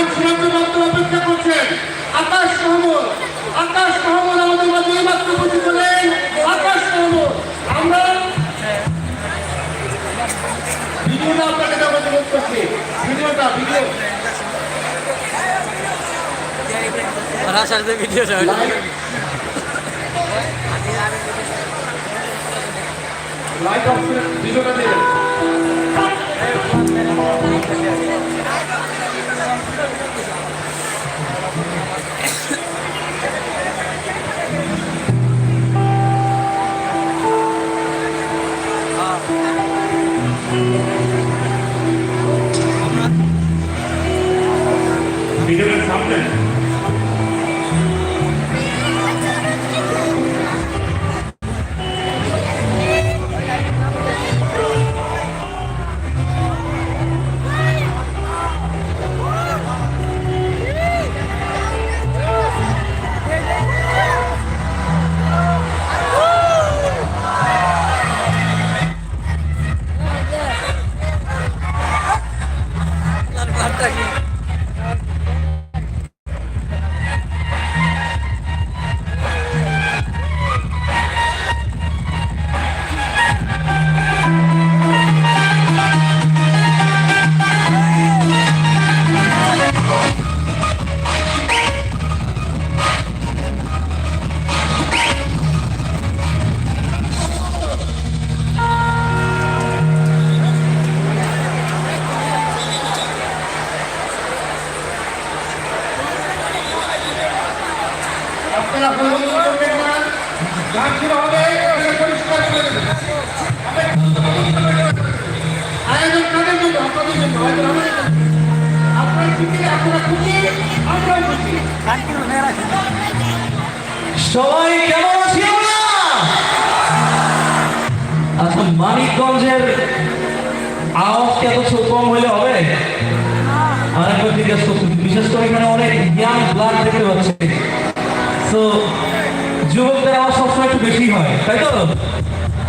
মাত্র অপেক্ষা করছেন। আকাশ মহম্মদ আকাশ মহম্মদ আমাদের এই মাত্র উপস্থিত হলেন। আকাশ মহম্মদ আমরা ভিডিওটা আপনাকে দেওয়ার অনুরোধ করছি। ভিডিওটা ভিডিও। ভিডিওটা লাইট অফ করে ভিডিওটা দেবেন সবাই কেমন আমরা আচ্ছা মানিকগঞ্জের এত কম হইলে হবে? আরেকবার জিজ্ঞেস করছি। বিশেষ করে এখানে অনেক ইয়াং ব্লাড দেখতে পাচ্ছি। তো যুবকদের আওয়াজ সবসময় একটু বেশি হয়, তাই তো?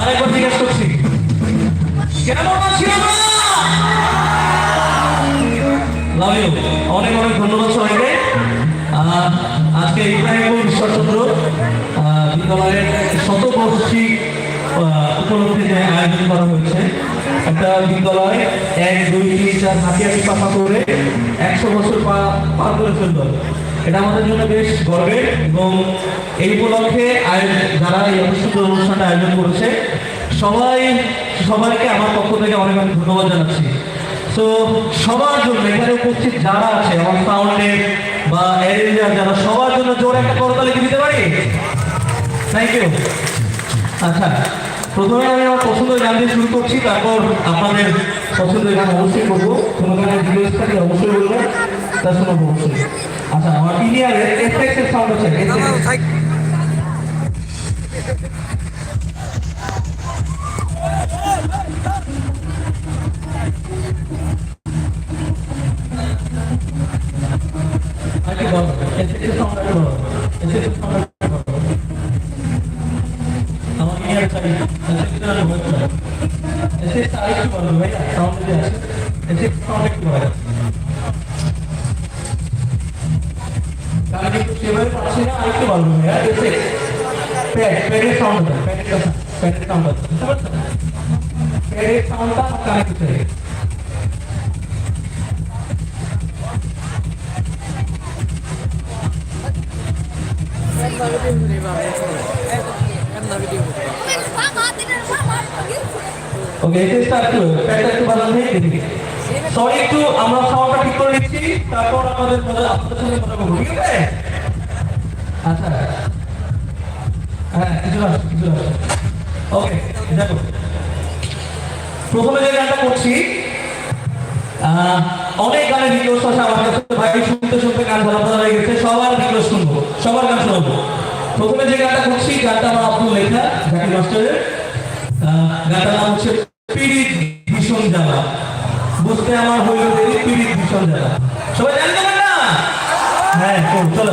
আরেকবার জিজ্ঞেস করছি। কেমন আছি আমরা লাভ ইউ অনেক অনেক ধন্যবাদ সবাইকে। আজকে ইব্রাহিমপুর ঈশ্বরচন্দ্র আহ, বিদ্যালয়ের শতবর্ষী আহ, উপলক্ষে যে আয়োজন করা হয়েছে একটা বিদ্যালয় এক দুই তিন চার হাঁটি পাশা করে একশো বছর পা পার করে ফেলল। এটা আমাদের জন্য বেশ গর্বের এবং এই উপলক্ষে যারা এই অনুষ্ঠান অনুষ্ঠানটা আয়োজন করেছে সবাই সবাইকে আমার পক্ষ থেকে অনেক অনেক ধন্যবাদ জানাচ্ছি। তো সবার জন্য এখানে উপস্থিত যারা আছে আমার সাউন্ডে বা এরিয়া যারা সবার জন্য জোরে একটা করতালি কি দিতে পারি? থ্যাংক ইউ আচ্ছা প্রথমে আমি আমার পছন্দের গান দিয়ে শুরু করছি তারপর আপনাদের পছন্দের গান অবশ্যই করব। কোনো গানের ডিটেলস থাকলে অবশ্যই বলবেন তা শোনাবো অবশ্যই। আচ্ছা আমার ইনিয়ারের এফেক্টের সাউন্ড আছে effect। আরেকটু বড় এফেক্টের সাউন্ড একটু বড় এফেক্টের সাউন্ড একটু বড় আমার ইনিয়ার চাই এফেক্টের আর বড় চাই এফেক্ট আরেকটু বড় ভাই সাউন্ড যে আছে এফেক্ট সাউন্ড একটু বড় তাহলে একটু সেভাবে পাচ্ছি না আরেকটু বড় ভাই এফেক্ট প্যাড প্যাডের সাউন্ড প্যাডের প্যাডের সাউন্ড বুঝতে পারছেন এর সাউন্ডটা কানেক্ট ওকে প্যাকটা একটু দেখি সরি একটু আমরা ঠিক করে নিচ্ছি, তারপর আমাদের মধ্যে আপনাদের সঙ্গে কথা বলব, ঠিক আছে? আচ্ছা। হ্যাঁ কিছু আসছে কিছু আসছে ওকে দেখো। প্রথমে যে গানটা করছি অনেক গানের রিকোয়েস্ট আছে আমার কাছে। ভাই, শুনতে শুনতে গান ভালো ভালো হয়ে গেছে, সবার রিকোয়েস্ট সবার গান শোনাবো। প্রথমে যে গানটা করছি গানটা আমার আব্দুল লেখা জাকির মাস্টারের। গানটা নাম হচ্ছে পিড়িত ভীষণ জ্বালা। বুঝতে আমার হইল দেরি পিড়িত ভীষণ জ্বালা। সবাই জানতে পারে না? হ্যাঁ চলো,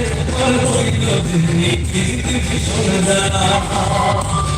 বুঝতে আমার হইল দেরি ভীষণ জ্বালা Thank